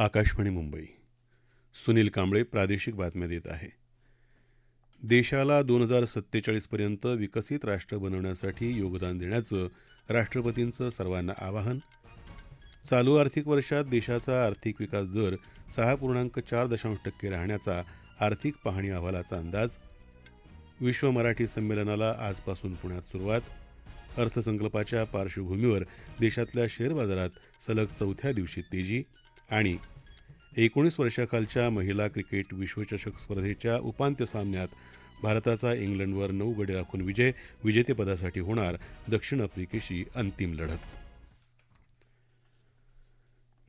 आकाशवाणी मुंबई. सुनील कांबळे प्रादेशिक बातम्या देत आहे. देशाला दोन हजार सत्तेचाळीसपर्यंत विकसित राष्ट्र बनवण्यासाठी योगदान देण्याचं राष्ट्रपतींचं सर्वांना आवाहन. चालू आर्थिक वर्षात देशाचा आर्थिक विकास दर सहा पूर्णांक चार दशांश टक्के राहण्याचा आर्थिक पाहणी अहवालाचा अंदाज. विश्व मराठी संमेलनाला आजपासून पुण्यात सुरुवात. अर्थसंकल्पाच्या पार्श्वभूमीवर देशातल्या शेअर बाजारात सलग चौथ्या दिवशी तेजी आणि एकोणीस वर्षाखालच्या महिला क्रिकेट विश्वचषक स्पर्धेच्या उपांत्य सामन्यात भारताचा इंग्लंडवर नऊ गडी राखून विजय विजेतेपदासाठी होणार दक्षिण आफ्रिकेशी अंतिम लढत.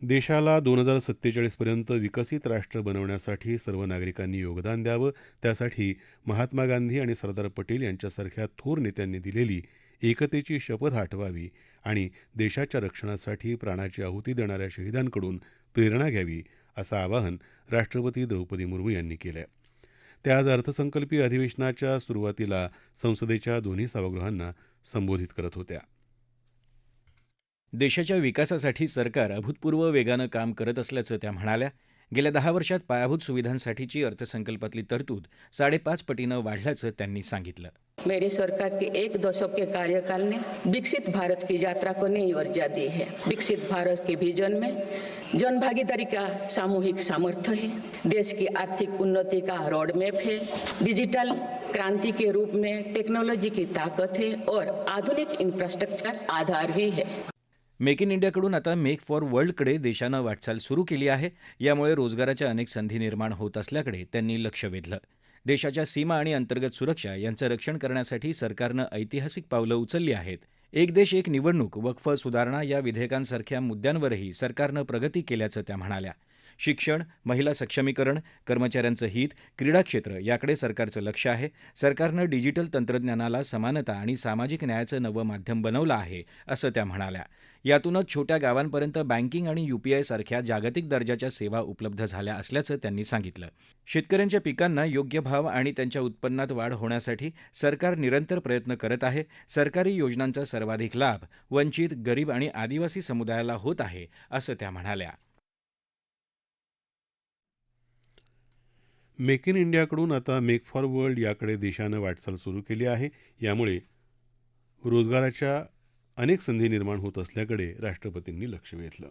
देशाला दोन हजार सत्तेचाळीसपर्यंत विकसित राष्ट्र बनवण्यासाठी सर्व नागरिकांनी योगदान द्यावं त्यासाठी महात्मा गांधी आणि सरदार पटेल यांच्यासारख्या थोर नेत्यांनी दिलेली एकतेची शपथ आठवावी आणि देशाच्या रक्षणासाठी प्राणाची आहुती देणाऱ्या शहीदांकडून प्रेरणा घ्यावी असं आवाहन राष्ट्रपती द्रौपदी मुर्मू यांनी केलं आहे त्या आज अर्थसंकल्पीय अधिवेशनाच्या सुरुवातीला संसदेच्या दोन्ही सभागृहांना संबोधित करत होत्या. देशाच्या विकासासाठी सरकार अभूतपूर्व वेगानं काम करत असल्याचं त्या म्हणाल्या. गेल्या दहा वर्षात पायाभूत सुविधांसाठीची अर्थसंकल्पातली तरतूद साडेपाच पटीनं वाढल्याचं त्यांनी सांगितलं. मेरी सरकार के एक दशक के कार्यकाल ने विकसित भारत की यात्रा को नई ऊर्जा दी है। विकसित भारत के विजन में जन भागीदारी का सामूहिक सामर्थ्य है। देश की आर्थिक उन्नति का रोड मैप है। डिजिटल क्रांति के रूप में टेक्नोलॉजी की ताकत है और आधुनिक इंफ्रास्ट्रक्चर आधार भी है। मेक इन इंडियाकडून आता मेक फॉर वर्ल्डकडे देशानं वाटचाल सुरू केली आहे. यामुळे रोजगाराच्या अनेक संधी निर्माण होत असल्याकडे त्यांनी लक्ष वेधलं. देशाच्या सीमा आणि अंतर्गत सुरक्षा यांचं रक्षण करण्यासाठी सरकारनं ऐतिहासिक पावलं उचलली आहेत. एक देश एक निवडणूक वक्फ सुधारणा या विधेयकांसारख्या मुद्द्यांवरही सरकारनं प्रगती केल्याचं त्या म्हणाल्या. शिक्षण महिला सक्षमीकरण कर्मचाऱ्यांचं हित क्रीडा क्षेत्र याकडे सरकारचं लक्ष आहे. सरकारनं डिजिटल तंत्रज्ञानाला समानता आणि सामाजिक न्यायाचं नवं माध्यम बनवलं आहे असं त्या म्हणाल्या. यातूनच छोट्या गावांपर्यंत बँकिंग आणि युपीआय सारख्या जागतिक दर्जाच्या सेवा उपलब्ध झाल्या असल्याचं त्यांनी सांगितलं. शेतकऱ्यांच्या पिकांना योग्य भाव आणि त्यांच्या उत्पन्नात वाढ होण्यासाठी सरकार निरंतर प्रयत्न करत आहे. सरकारी योजनांचा सर्वाधिक लाभ वंचित गरीब आणि आदिवासी समुदायाला होत आहे असं त्या म्हणाल्या. मेक इन इंडियाकडून आता मेक फॉर वर्ल्ड याकडे देशानं वाटचाल सुरू केली आहे. यामुळे रोजगाराच्या अनेक संधी निर्माण होत असल्याकडे राष्ट्रपतींनी लक्ष वेधलं.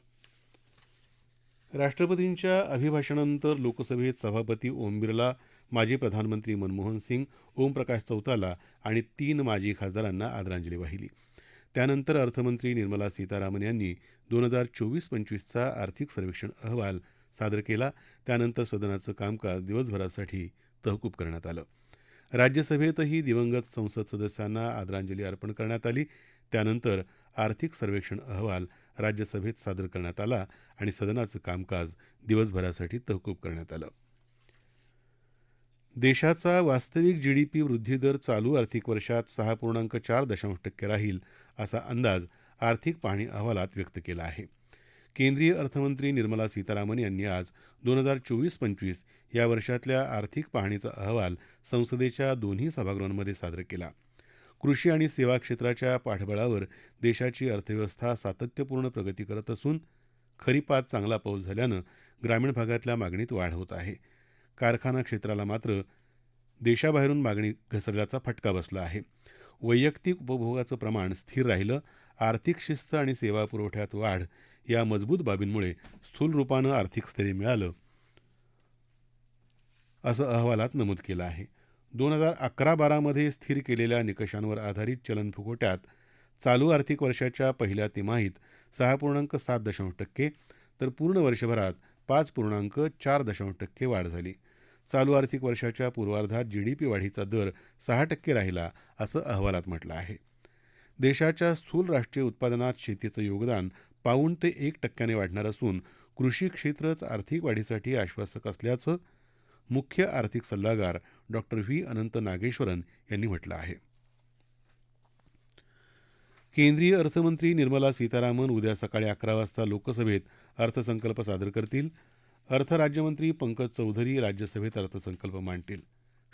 राष्ट्रपतींच्या अभिभाषणानंतर लोकसभेत सभापती ओम बिर्ला माजी प्रधानमंत्री मनमोहन सिंग ओमप्रकाश चौताला आणि तीन माजी खासदारांना आदरांजली वाहिली. त्यानंतर अर्थमंत्री निर्मला सीतारामन यांनी दोन हजार चोवीस पंचवीसचा आर्थिक सर्वेक्षण अहवाल सादर केला. त्यानंतर सदनाचं कामकाज दिवसभरासाठी तहकूब करण्यात आलं. राज्यसभेतही दिवंगत संसद सदस्यांना आदरांजली अर्पण करण्यात आली. त्यानंतर आर्थिक सर्वेक्षण अहवाल राज्यसभेत सादर करण्यात आला आणि सदनाचं कामकाज दिवसभरासाठी तहकूब करण्यात आलं. देशाचा वास्तविक जीडीपी वृद्धिदर चालू आर्थिक वर्षात सहा पूर्णांक चार दशांश टक्के राहील असा अंदाज आर्थिक पाहणी अहवालात व्यक्त केला आहे. केंद्रीय अर्थमंत्री निर्मला सीतारामन यांनी आज दोन हजार चोवीस पंचवीस या वर्षातल्या आर्थिक पाहणीचा अहवाल संसदेच्या दोन्ही सभागृहांमध्ये सादर केला. कृषी आणि सेवा क्षेत्राच्या पाठबळावर देशाची अर्थव्यवस्था सातत्यपूर्ण प्रगती करत असून खरीपात चांगला पाऊस झाल्यानं ग्रामीण भागातल्या मागणीत वाढ होत आहे. कारखाना क्षेत्राला मात्र देशाबाहेरून मागणी घसरल्याचा फटका बसला आहे. वैयक्तिक उपभोगाचं प्रमाण स्थिर राहिलं आर्थिक शिस्त आणि सेवा पुरवठ्यात वाढ या मजबूत बाबींमुळे स्थूल रूपानं आर्थिक स्थैर्य मिळालं असं अहवालात नमूद केलं आहे. दोन हजार अकरा बारामध्ये स्थिर केलेल्या निकषांवर आधारित चलनफुगवट्यात चालू आर्थिक वर्षाच्या पहिल्या तिमाहीत सहा पूर्णांक सात दशांश टक्के तर पूर्ण वर्षभरात पाच पूर्णांक चार दशांश टक्के वाढ झाली. चालू आर्थिक वर्षाच्या पूर्वार्धात जीडीपी वाढीचा दर सहा टक्के राहिला असं अहवालात म्हटलं आहे. देशाच्या स्थूल राष्ट्रीय उत्पादनात शेतीचं योगदान पाऊण ते एक टक्क्याने वाढणार असून कृषी क्षेत्रच आर्थिक वाढीसाठी आश्वासक असल्याचं मुख्य आर्थिक सल्लागार डॉक्टर व्ही. अनंत नागेश्वरन यांनी म्हटलं आहे. केंद्रीय अर्थमंत्री निर्मला सीतारामन उद्या सकाळी अकरा वाजता लोकसभेत अर्थसंकल्प सादर करतील. अर्थ राज्यमंत्री पंकज चौधरी राज्यसभेत अर्थसंकल्प मांडतील.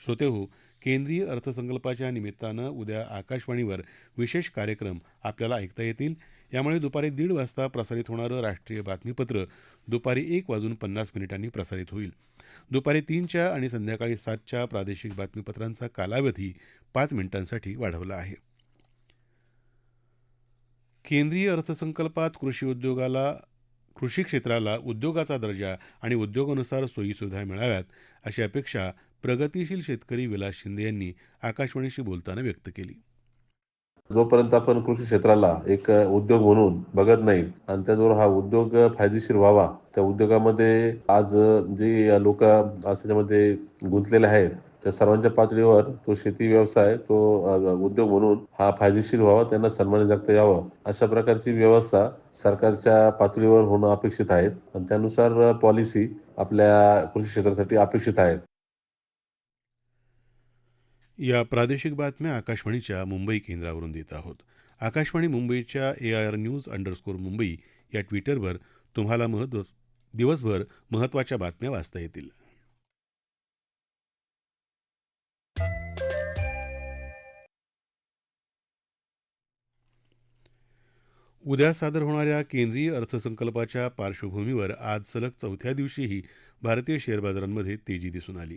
श्रोतेहो केंद्रीय अर्थसंकल्पाच्या निमित्तानं उद्या आकाशवाणीवर विशेष कार्यक्रम आपल्याला ऐकता येतील. यामुळे दुपारी दीड वाजता प्रसारित होणारं राष्ट्रीय बातमीपत्र दुपारी एक वाजून पन्नास मिनिटांनी प्रसारित होईल. दुपारी तीनच्या आणि संध्याकाळी सातच्या प्रादेशिक बातमीपत्रांचा कालावधी पाच मिनिटांसाठी वाढवला आहे. केंद्रीय अर्थसंकल्पात कृषी उद्योगाला कृषी क्षेत्राला उद्योगाचा दर्जा आणि उद्योगानुसार सोयीसुविधा मिळाव्यात अशी अपेक्षा प्रगतीशील शेतकरी विलास शिंदे यांनी आकाशवाणीशी बोलताना व्यक्त केली. जोपर्यंत आपण कृषी क्षेत्राला एक उद्योग म्हणून बघत नाही आणि त्याचबरोबर हा उद्योग फायदेशीर व्हावा त्या उद्योगामध्ये आज जे लोक आज त्याच्यामध्ये गुंतलेले आहेत त्या सर्वांच्या पातळीवर तो शेती व्यवसाय तो उद्योग म्हणून हा फायदेशीर व्हावा त्यांना सन्मान जगता यावं अशा प्रकारची व्यवस्था सरकारच्या पातळीवर होणं अपेक्षित आहे. आणि त्यानुसार पॉलिसी आपल्या कृषी क्षेत्रासाठी अपेक्षित आहेत या प्रादेशिक बातम्या आकाशवाणीच्या मुंबई केंद्रावरून देत आहोत. आकाशवाणी मुंबईच्या A I R news underscore Mumbai या ट्विटरवर तुम्हाला महत्त्व दिवसभर महत्त्वाच्या बातम्या वाचता येतील. उद्या सादर होणाऱ्या केंद्रीय अर्थसंकल्पाच्या पार्श्वभूमीवर आज सलग चौथ्या दिवशीही भारतीय शेअर बाजारांमध्ये तेजी दिसून आली.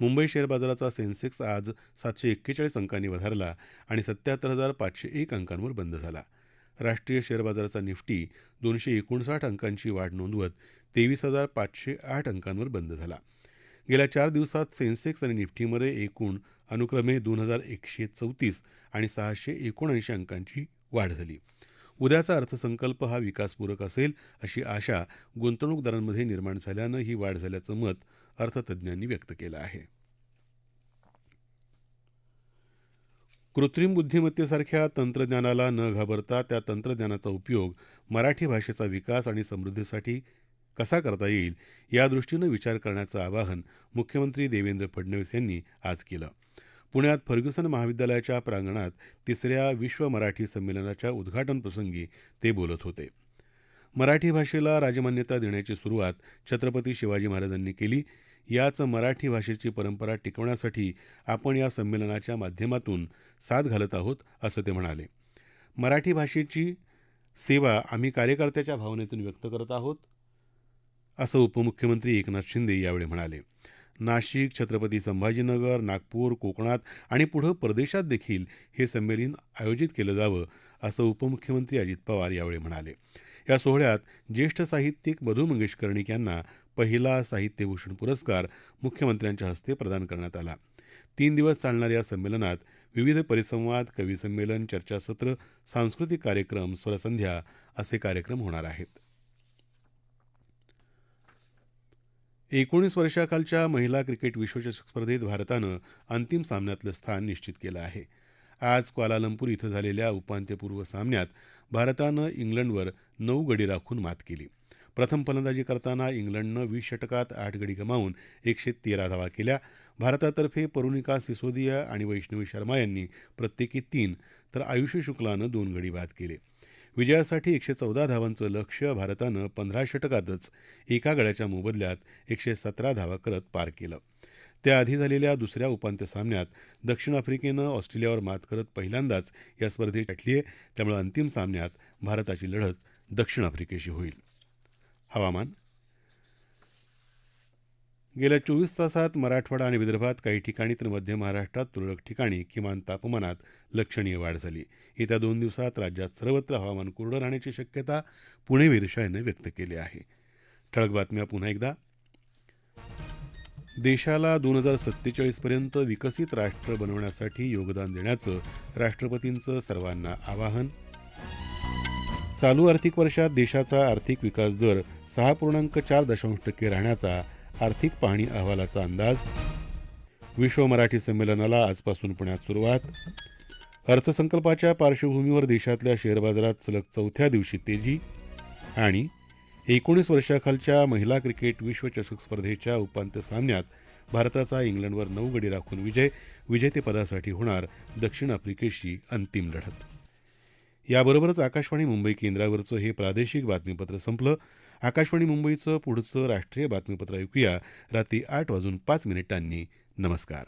मुंबई शेअर बाजाराचा सेन्सेक्स आज सातशे एक्केचाळीस अंकांनी वधारला आणि सत्याहत्तर हजार पाचशे एक अंकांवर बंद झाला. राष्ट्रीय शेअर बाजाराचा निफ्टी दोनशे एकोणसाठ अंकांची वाढ नोंदवत तेवीस हजार पाचशे आठ अंकांवर बंद झाला. गेल्या चार दिवसात सेन्सेक्स आणि निफ्टीमध्ये एकूण अनुक्रमे दोन हजार एकशे चौतीस आणि सहाशे एकोणऐंशी अंकांची वाढ झाली. उद्याचा अर्थसंकल्प हा विकासपूरक असेल अशी आशा गुंतवणूकदारांमध्ये निर्माण झाल्यानं ही वाढ झाल्याचं मत अर्थतज्ज्ञांनी व्यक्त केलं आहे. कृत्रिम बुद्धिमत्तेसारख्या तंत्रज्ञानाला न घाबरता त्या तंत्रज्ञानाचा उपयोग मराठी भाषेचा विकास आणि समृद्धीसाठी कसा करता येईल यादृष्टीनं विचार करण्याचं आवाहन मुख्यमंत्री देवेंद्र फडणवीस यांनी आज केलं. पुण्यात फर्ग्युसन महाविद्यालयाच्या प्रांगणात तिसऱ्या विश्व मराठी संमेलनाच्या उद्घाटनप्रसंगी ते बोलत होते. मराठी भाषेला राजमान्यता देण्याची सुरुवात छत्रपती शिवाजी महाराजांनी केली. याच मराठी भाषेची परंपरा टिकवण्यासाठी आपण या संमेलनाच्या माध्यमातून साथ घालत आहोत असं ते म्हणाले. मराठी भाषेची सेवा आम्ही कार्यकर्त्याच्या भावनेतून व्यक्त करत आहोत असं उपमुख्यमंत्री एकनाथ शिंदे यावेळी म्हणाले. नाशिक छत्रपती संभाजीनगर नागपूर कोकणात आणि पुढं परदेशात देखील हे संमेलन आयोजित केलं जावं असं उपमुख्यमंत्री अजित पवार यावेळी म्हणाले. या सोहळ्यात ज्येष्ठ साहित्यिक मधु मंगेश कर्णिक यांना पहिला साहित्यभूषण पुरस्कार मुख्यमंत्र्यांच्या हस्ते प्रदान करण्यात आला. तीन दिवस चालणाऱ्या या संमेलनात विविध परिसंवाद कविसंमेलन चर्चासत्र सांस्कृतिक कार्यक्रम स्वरसंध्या असे कार्यक्रम होणार आहेत. एकोणीस वर्षाखालच्या महिला क्रिकेट विश्वचषक स्पर्धेत भारतानं अंतिम सामन्यातलं स्थान निश्चित केलं आहे. आज क्वालालंपूर इथं झालेल्या उपांत्यपूर्व सामन्यात भारतानं इंग्लंडवर नऊ गडी राखून मात केली. प्रथम फलंदाजी करताना इंग्लंडनं वीस षटकात आठ गडी गमावून एकशे तेरा धावा केल्या. भारतातर्फे परुणिका सिसोदिया आणि वैष्णवी शर्मा यांनी प्रत्येकी तीन तर आयुषी शुक्लानं दोन गडी बाद केले. विजयासाठी एकशे चौदा धावांचं लक्ष्य भारतानं पंधरा षटकातच एका गड्याच्या मोबदल्यात एकशे सतरा धावा करत पार केलं. त्याआधी झालेल्या दुसऱ्या उपांत्य सामन्यात दक्षिण आफ्रिकेनं ऑस्ट्रेलियावर मात करत पहिल्यांदाच या स्पर्धेत गाठली आहे त्यामुळे अंतिम सामन्यात भारताची लढत दक्षिण आफ्रिकेशी होईल. हवामान. गेल्या चोवीस तासात मराठवाडा आणि विदर्भात काही ठिकाणी तर मध्य महाराष्ट्रात तुरळक ठिकाणी किमान तापमानात लक्षणीय वाढ झाली. येत्या दोन दिवसात राज्यात सर्वत्र हवामान कोरडं राहण्याची शक्यता पुणे वेधशाळेनं व्यक्त केली आहे. ठळक बातम्या पुन्हा एकदा. देशाला दोन हजार सत्तेचाळीसपर्यंत विकसित राष्ट्र बनवण्यासाठी योगदान देण्याचं राष्ट्रपतींचं सर्वांना आवाहन. चालू आर्थिक वर्षात देशाचा आर्थिक विकास दर सहा पूर्णांक चार दशांश टक्के राहण्याचा आर्थिक पाहणी अहवालाचा अंदाज. विश्व मराठी संमेलनाला आजपासून पुण्यात सुरुवात. अर्थसंकल्पाच्या पार्श्वभूमीवर देशातल्या शेअर बाजारात सलग चौथ्या दिवशी तेजी आणि एकोणीस वर्षाखालच्या महिला क्रिकेट विश्वचषक स्पर्धेच्या उपांत्य सामन्यात भारताचा इंग्लंडवर नऊ गडी राखून विजय विजेतेपदासाठी होणार दक्षिण आफ्रिकेशी अंतिम लढत. याबरोबरच आकाशवाणी मुंबई केंद्रावरचं हे प्रादेशिक बातमीपत्र संपलं. आकाशवाणी मुंबईचं पुढचं राष्ट्रीय बातमीपत्र ऐकूया. रात्री आठ वाजून पाच मिनिटांनी. नमस्कार.